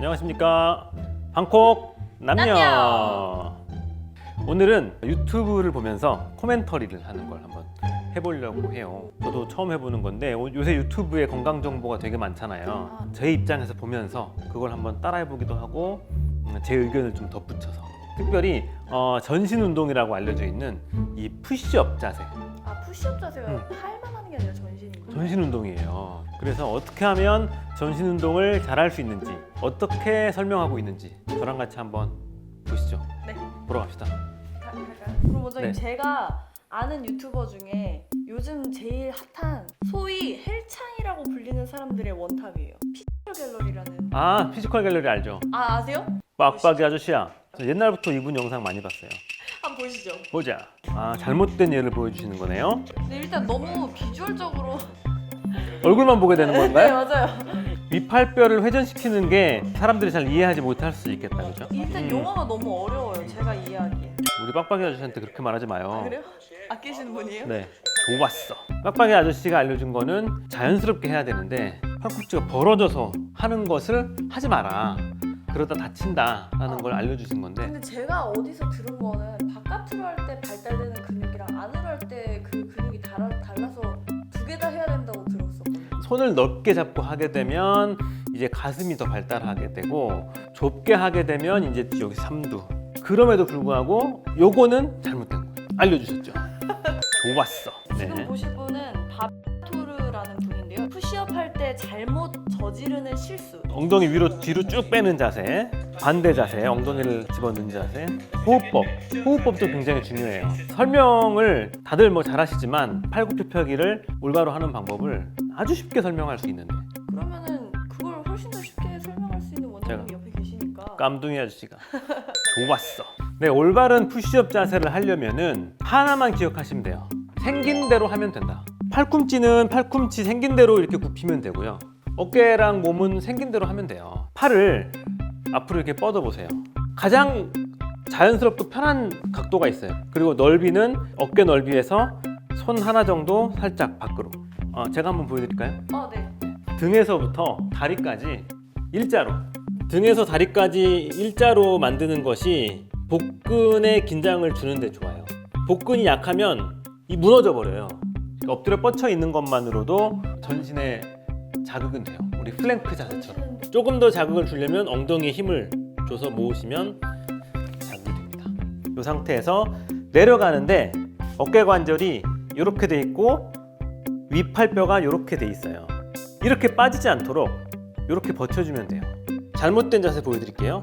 안녕하십니까 방콕 남녀. 남녀. 오늘은 유튜브를 보면서 코멘터리를 하는 걸 한번 해보려고 해요 저도 처음 해보는 건데 오- 요새 유튜브에 건강 정보가 되게 많잖아요 아. 제 입장에서 보면서 그걸 한번 따라해보기도 하고 음, 제 의견을 좀 덧붙여서 특별히 어, 전신 운동이라고 알려져 있는 이 푸시업 자세 아 푸시업 자세가 음. 팔 아니라 전신인 거예요? 전신 운동이에요. 그래서 어떻게 하면 전신 운동을 잘할 수 있는지, 어떻게 설명하고 있는지 저랑 같이 한번 보시죠. 네. 보러 갑시다. 가- 갈까요? 그럼 원장님 네. 제가 아는 유튜버 중에 요즘 제일 핫한 소위 헬창이라고 불리는 사람들의 원탑이에요. 피지컬 갤러리라는 아, 피지컬 갤러리 알죠? 아 아세요? 빡빡이 아저씨야. 저 옛날부터 이분 영상 많이 봤어요. 보시죠. 보자. 아, 잘못된 예를 보여주시는 거네요. 근데 일단 너무 비주얼적으로 얼굴만 보게 되는 네 건가요? 맞아요. 위팔뼈를 회전시키는 게 사람들이 잘 이해하지 못할 수 있겠다, 그죠? 일단 음. 용어가 너무 어려워요. 제가 이해하기에. 우리 빡빡이 아저씨한테 그렇게 말하지 마요. 아, 그래요? 아끼시는 분이에요? 네, 좋았어. 빡빡이 아저씨가 알려준 거는 자연스럽게 해야 되는데 팔꿈치가 벌어져서 하는 것을 하지 마라. 그러다 다친다라는 걸 알려주신 건데 근데 제가 어디서 들은 거는 바깥으로 할 때 발달되는 근육이랑 안으로 할 때 그 근육이 달아, 달라서 두 개 다 해야 된다고 들었었거든요. 손을 넓게 잡고 하게 되면 이제 가슴이 더 발달하게 되고 좁게 하게 되면 이제 여기 삼두. 그럼에도 불구하고 요거는 잘못된 거예요. 알려주셨죠? 좋았어. 지금 네. 보실 분 저지르는 실수. 엉덩이 위로 뒤로 쭉 빼는 자세, 반대 자세, 엉덩이를 집어넣는 자세, 호흡법, 호흡법도 굉장히 중요해요. 설명을 다들 뭐 잘하시지만 팔굽혀펴기를 올바로 하는 방법을 아주 쉽게 설명할 수 있는데 그러면은 그걸 훨씬 더 쉽게 설명할 수 있는 원장님 제가- 옆에 계시니까. 깜둥이 아저씨가 좋았어. 네, 올바른 푸시업 자세를 하려면은 하나만 기억하시면 돼요. 생긴 대로 하면 된다. 팔꿈치는 팔꿈치 생긴 대로 이렇게 굽히면 되고요. 어깨랑 몸은 생긴 대로 하면 돼요. 팔을 앞으로 이렇게 뻗어 보세요. 가장 자연스럽고 편한 각도가 있어요. 그리고 넓이는 어깨 넓이에서 손 하나 정도 살짝 밖으로. 어, 제가 한번 보여드릴까요? 어, 네. 등에서부터 다리까지 일자로 등에서 다리까지 일자로 만드는 것이 복근에 긴장을 주는데 좋아요 복근이 약하면 이 무너져 버려요 엎드려 뻗쳐 있는 것만으로도 전신에 자극은 돼요. 우리 플랭크 자세처럼. 조금 더 자극을 주려면 엉덩이에 힘을 줘서 모으시면 자극이 됩니다. 이 상태에서 내려가는데 어깨 관절이 이렇게 돼 있고 위팔뼈가 이렇게 돼 있어요. 이렇게 빠지지 않도록 이렇게 버텨주면 돼요. 잘못된 자세 보여드릴게요.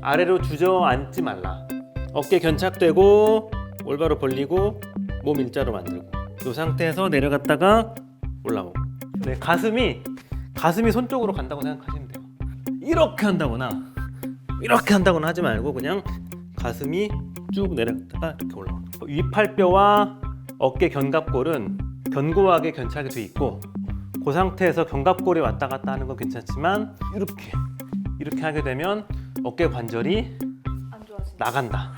아래로 주저앉지 말라. 어깨 견착되고 올바로 벌리고 몸 일자로 만들고. 이 상태에서 내려갔다가 올라오고 네, 가슴이 가슴이 손 쪽으로 간다고 생각하시면 돼요. 이렇게 한다거나 이렇게 한다거나 하지 말고 그냥 가슴이 쭉 내려갔다가 이렇게 거예요. 위팔뼈와 어깨 견갑골은 견고하게 견착이 돼 있고 그 상태에서 견갑골이 왔다 갔다 하는 건 괜찮지만 이렇게 이렇게 하게 되면 어깨 관절이. 나간다.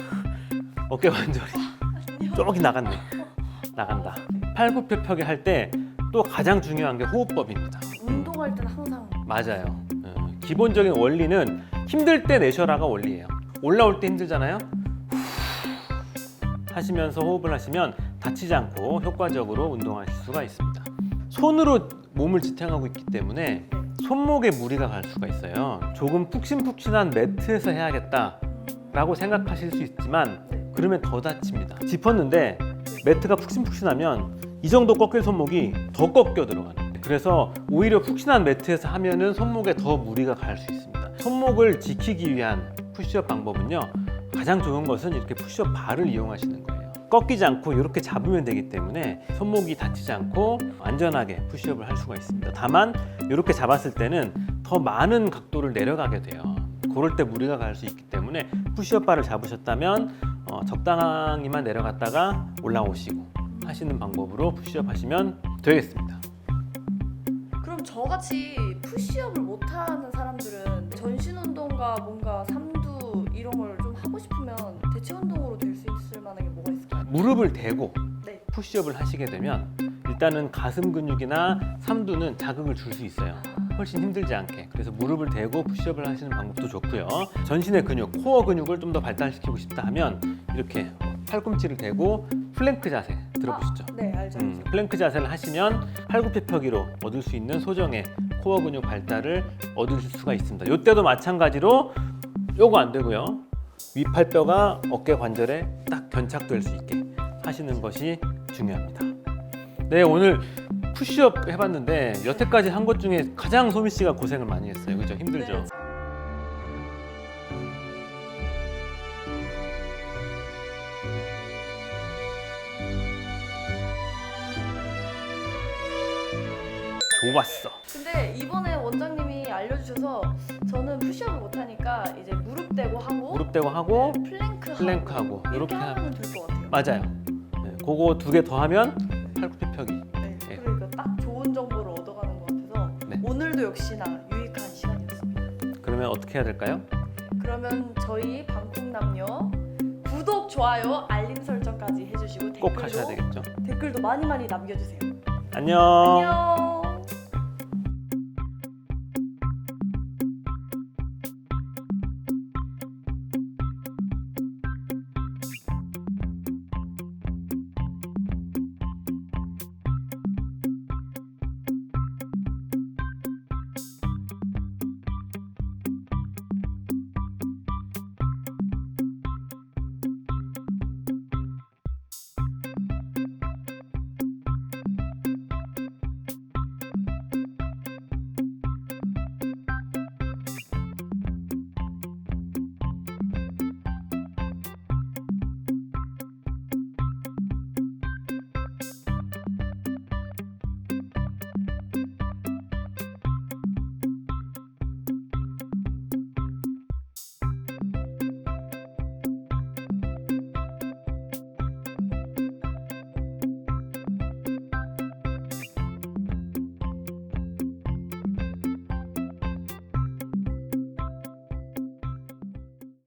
어깨 관절이 저기 나갔네. 나간다. 팔굽혀펴기 할 때 또 가장 중요한 게 호흡법입니다. 운동할 때는 항상 맞아요. 어, 기본적인 원리는 힘들 때 내쉬어라가 원리예요. 올라올 때 힘들잖아요. 하시면서 호흡을 하시면 다치지 않고 효과적으로 운동하실 수가 있습니다. 손으로 몸을 지탱하고 있기 때문에 손목에 무리가 갈 수가 있어요. 조금 푹신푹신한 매트에서 해야겠다라고 생각하실 수 있지만 그러면 더 다칩니다. 짚었는데 매트가 푹신푹신하면 이 정도 꺾일 손목이 더 꺾여 들어가는 거예요. 그래서 오히려 푹신한 매트에서 하면은 손목에 더 무리가 갈 수 있습니다. 손목을 지키기 위한 푸시업 방법은요. 가장 좋은 것은 이렇게 푸시업 발을 이용하시는 거예요. 꺾이지 않고 이렇게 잡으면 되기 때문에 손목이 다치지 않고 안전하게 푸시업을 할 수가 있습니다. 다만 이렇게 잡았을 때는 더 많은 각도를 내려가게 돼요. 그럴 때 무리가 갈 수 있기 때문에 푸시업 발을 잡으셨다면 어, 적당히만 내려갔다가 올라오시고 하시는 방법으로 푸시업 하시면 되겠습니다. 그럼 저같이 푸시업을 못하는 사람들은 전신 운동과 뭔가 삼두 이런 걸 좀 하고 싶으면 대체 운동으로 될 수 있을 만한 게 뭐가 있을까요? 무릎을 대고 네. 푸시업을 하시게 되면 일단은 가슴 근육이나 삼두는 자극을 줄 수 있어요. 훨씬 힘들지 않게. 그래서 무릎을 대고 푸시업을 하시는 방법도 좋고요. 전신의 근육, 코어 근육을 좀 더 발달시키고 싶다 하면 이렇게 팔꿈치를 대고 플랭크 자세 들어보시죠. 네 알죠. 음, 플랭크 자세를 하시면 팔굽혀펴기로 얻을 수 있는 소정의 코어 근육 발달을 얻을 수가 있습니다. 이때도 마찬가지로 요거 안 되고요. 위팔뼈가 어깨 관절에 딱 견착될 수 있게 하시는 것이 중요합니다. 네, 오늘 푸시업 해봤는데 여태까지 한 것 중에 가장 소미 씨가 고생을 많이 했어요. 그죠? 힘들죠? 네. 좋았어. 근데 이번에 원장님이 알려주셔서 저는 푸시업을 못하니까 이제 무릎 대고 하고 무릎 대고 하고 네, 플랭크 플랭크 하고 하고 이렇게 이렇게 하면 될 것 같아요. 맞아요. 네, 그거 두 개 더 하면 팔굽혀 펴기. 네, 예. 그러니까 딱 좋은 정보를 얻어가는 것 같아서 네. 오늘도 역시나 유익한 시간이었습니다. 그러면 어떻게 해야 될까요? 그러면 저희 방콕남녀 구독, 좋아요, 알림 설정까지 해주시고 꼭 댓글도 하셔야 되겠죠. 댓글도 많이 많이 남겨주세요. 안녕. 안녕.